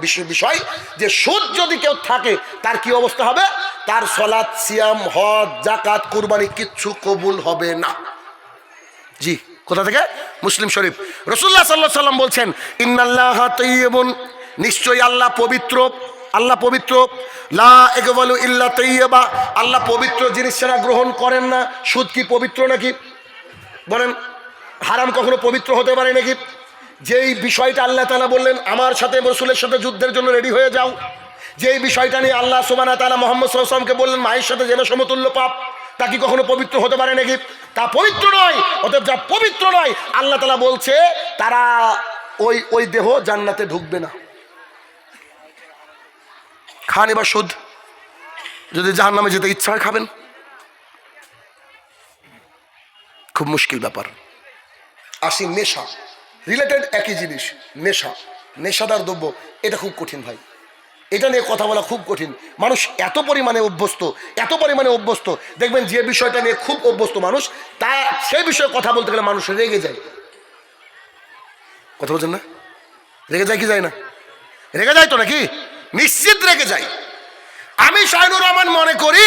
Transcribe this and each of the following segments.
বিষ- বিষয় যে সুদ যদি কেউ থাকে, তার কি অবস্থা হবে? তার সলাৎ, সিয়াম, হজ জাকাত কুরবানি কিচ্ছু কবুল হবে না। জি, কোথা থেকে? মুসলিম শরীফ। রসুল্লাহ সাল্লাহ সাল্লাম বলছেন, ইন্নাল্লাহ তৈয়বুন নিশ্চয়ই আল্লাহ পবিত্র আল্লাহ পবিত্র। লা একবালু ইল্লা তৈয়বা আল্লাহ পবিত্র জিনিস ছাড়া গ্রহণ করেন না। সুদ কি পবিত্র নাকি? বলেন, হারাম কখনো পবিত্র হতে পারে নাকি? যেই বিষয়টা আল্লাহ তালা বললেন, আমার সাথে রসুলের সাথে যুদ্ধের জন্য রেডি হয়ে যাও। যেই বিষয়টা নিয়ে আল্লাহ সোবানা তালা মোহাম্মদ সাল্লামকে বললেন, মায়ের সাথে যেন সমতুল্য পাপ, তা কি কখনো পবিত্র হতে পারে নাকি? তা পবিত্র নয়, অতএব যা পবিত্র নয়, আল্লাহ তালা বলছে, তারা ওই ওই দেহ জান্নাতে ঢুকবে না। খান এবার সুদ, যদি জাহান নামে যেতে ইচ্ছা হয় খাবেন। খুব মুশকিল ব্যাপার। আসি নেশা। রিলেটেড একই জিনিস, নেশা। নেশাদার দ্রব্য, এটা খুব কঠিন ভাই। এটা নিয়ে কথা বলা খুব কঠিন। মানুষ এত পরিমাণে অভ্যস্ত, এত পরিমাণে অভ্যস্ত। দেখবেন যে বিষয়টা নিয়ে খুব অভ্যস্ত মানুষ, তা সেই বিষয়ে কথা বলতে গেলে মানুষ রেগে যায়। কথা বলছেন না? রেগে যায় কি যায় না? রেগে যায় তো নাকি? নিশ্চিত রেগে যায়। আমি শাহিনুর রহমান মনে করি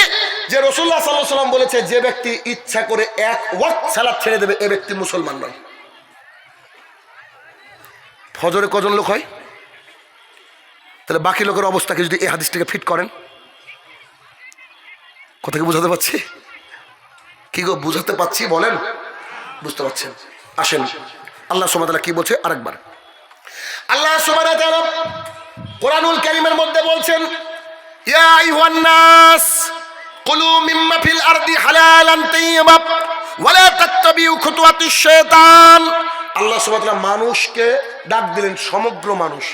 যে রসুল্লাহ সাল্লাহ সাল্লাম বলেছে, যে ব্যক্তি ইচ্ছা করে এক ওয়াক্ত সালাদ ছেড়ে দেবে, এ ব্যক্তি মুসলমান নয়। ফজরে কজন লোক হয়? তাহলে বাকি লোকের অবস্থাকে যদি এই হাদিসটাকে ফিট করেন, কথা কি বুঝাতে পারছি? কি গো, বুঝাতে পারছি বলেন? বুঝতে পারছেন। আসেন, আল্লাহ সুমাতালা কি বলছে? আরেকবার। আল্লাহ সুমাতালা কোরআনুল কারিমের মধ্যে বলছেন, ইয়া আইয়ুহান নাস, কুলু মিম্মা ফিল আরদি হালালান তাইয়্যিবা তাত্তাবিউ খুতুওয়াতিশ শাইতান। আল্লাহ সুবহানাহু মানুষকে ডাক দিলেন, সমগ্র মানুষ।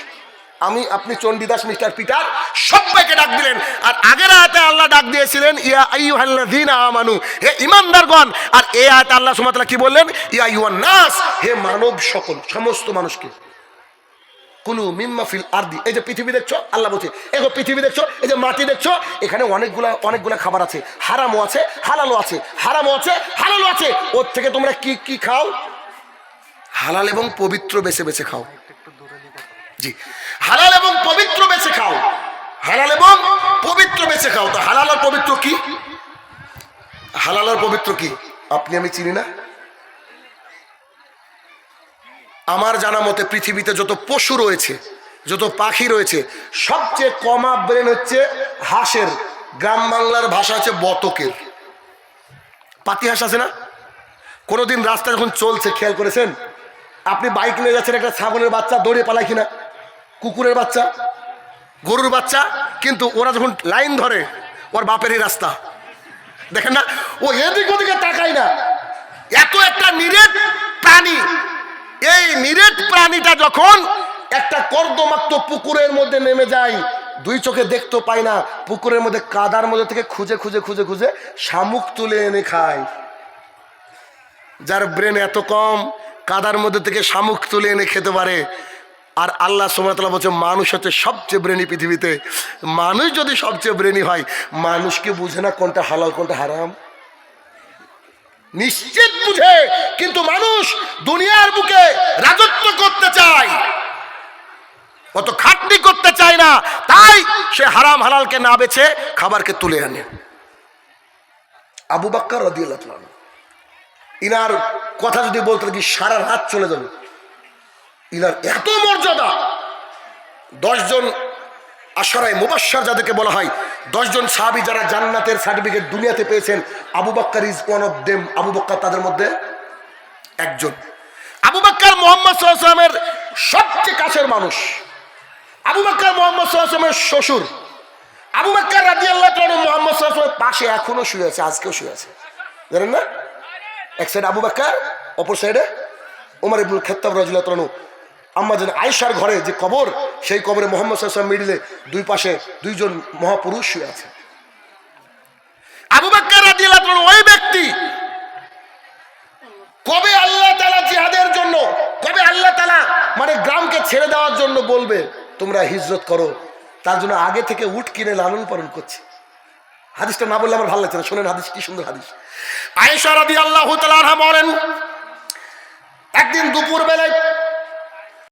আমি, আপনি চণ্ডীদাস মিস্টার পিটার, সবাইকে ডাক দিলেন। আর আগের আয়াতে আল্লাহ ডাক দিয়েছিলেন, ইয়া আইয়ুহাল্লাযীনা আমানু, হে ঈমানদারগণ। আর এই আয়াতে আল্লাহ সুবহানাহু কি বললেন? ইয়া আইয়ুহান নাস হে মানব সকল, সমস্ত মানুষকে। কুলু মিম্মা ফিল আরদি। এই যে পৃথিবী দেখছ, আল্লাহ বলছে যে পৃথিবী দেখছ, এই যে মাটি দেখছ, এখানে অনেকগুলা অনেকগুলা খাবার আছে। হারামও আছে, হালালও আছে, হারামও আছে, হালালও আছে। ওর থেকে তোমরা কি কি খাও? হালাল এবং পবিত্র বেছে বেছে খাও। জি। হালাল এবং পবিত্র বেছে খাও। হালাল এবং পবিত্র বেছে খাও। তো হালাল আর পবিত্র কি? হালাল আর পবিত্র কি? আপনি আমি চিনি না? আমার জানা মতে পৃথিবীতে যত পশু রয়েছে, যত পাখি রয়েছে, সবচেয়ে কমা ব্রেন হচ্ছে হাঁসের। গ্রাম বাংলার ভাষা হচ্ছে বতকের। পাতি হাঁস আছে না? কোনোদিন রাস্তা যখন চলছে, খেয়াল করেছেন? আপনি বাইক নিয়ে যাচ্ছেন একটা ছাগলের বাচ্চা, দৌড়ে পালায় কিনা? কুকুরের বাচ্চা, গরুর বাচ্চা, কিন্তু ওরা যখন লাইন ধরে, ওর বাপেরই রাস্তা। দেখেন না, ও এদিক ওদিকে তাকায় না। এত একটা নিরেট প্রাণী। এই নিরেট প্রাণীটা যখন একটা কর্দমাক্ত পুকুরের মধ্যে নেমে যায়, দুই চোখে দেখতে পায় না, পুকুরের মধ্যে কাদার মধ্যে থেকে খুঁজে খুঁজে খুঁজে খুঁজে শামুক তুলে এনে খায়। যার ব্রেন এত কম কাদার মধ্যে থেকে শামুক তুলে এনে খেতে পারে। আর আল্লাহ সুমতলা বলছে, মানুষ হচ্ছে সবচেয়ে ব্রেণী পৃথিবীতে। মানুষ যদি সবচেয়ে ব্রেণী হয় মানুষকে বুঝে না কোনটা হালাল, কোনটা হারাম? নিশ্চিত বুঝে, কিন্তু মানুষ দুনিয়ার বুকে রাজত্ব করতে চায়। অত খাটনি করতে চায় না, তাই সে হারাম হালালকে না বেছে খাবারকে তুলে আনে। আবু বাক্কার রদিয়াল্লাহ তাআলা ইনার কথা যদি বলতে কি সারা রাত চলে যাবে। ইনার এত মর্যাদা। দশজন আশরায় মুবাসার যাদেরকে বলা হয়, দশজন সাহাবি যারা জান্নাতের সার্টিফিকেট দুনিয়াতে পেয়েছেন, Abu Bakkar is one of them Abu Bakkar তাদের মধ্যে একজন। আবু বাক্কার মোহাম্মদ সাল্লামের সবচেয়ে কাছের মানুষ। আবু বাক্কার মোহাম্মদ সাল্লামের শ্বশুর। আবু বাক্কার রাজি আল্লাহ মোহাম্মদ পাশে এখনও শুয়ে আছে, আজকেও শুয়ে আছে। জানেন না? এক সাইড আবু বাক্কার অপর সাইডে ওমর ইবুল খেত্তাব রাজুল্লাহ তালু আম্মা যেন আয়েশার ঘরে যে কবর, সেই কবরে মোহাম্মদ সাল্লাম মিডিলে দুই পাশে দুইজন মহাপুরুষ শুয়ে আছে। আবু বাক্কার ওই ব্যক্তি, কবে আল্লাহ তাআলা জিহাদের জন্য, কবে আল্লাহ তাআলা মানে গ্রামকে ছেড়ে দেওয়ার জন্য বলবে, তোমরা হিজরত করো, তার জন্য আগে থেকে উঠ কিনে লালন পালন করছে। হাদিসটা না বললে আমার ভালো লাগছে না। শোনেন হাদিস, কি সুন্দর হাদিস। আয়েশা রাদিয়াল্লাহু তাআলা বলেন, একদিন দুপুর বেলায়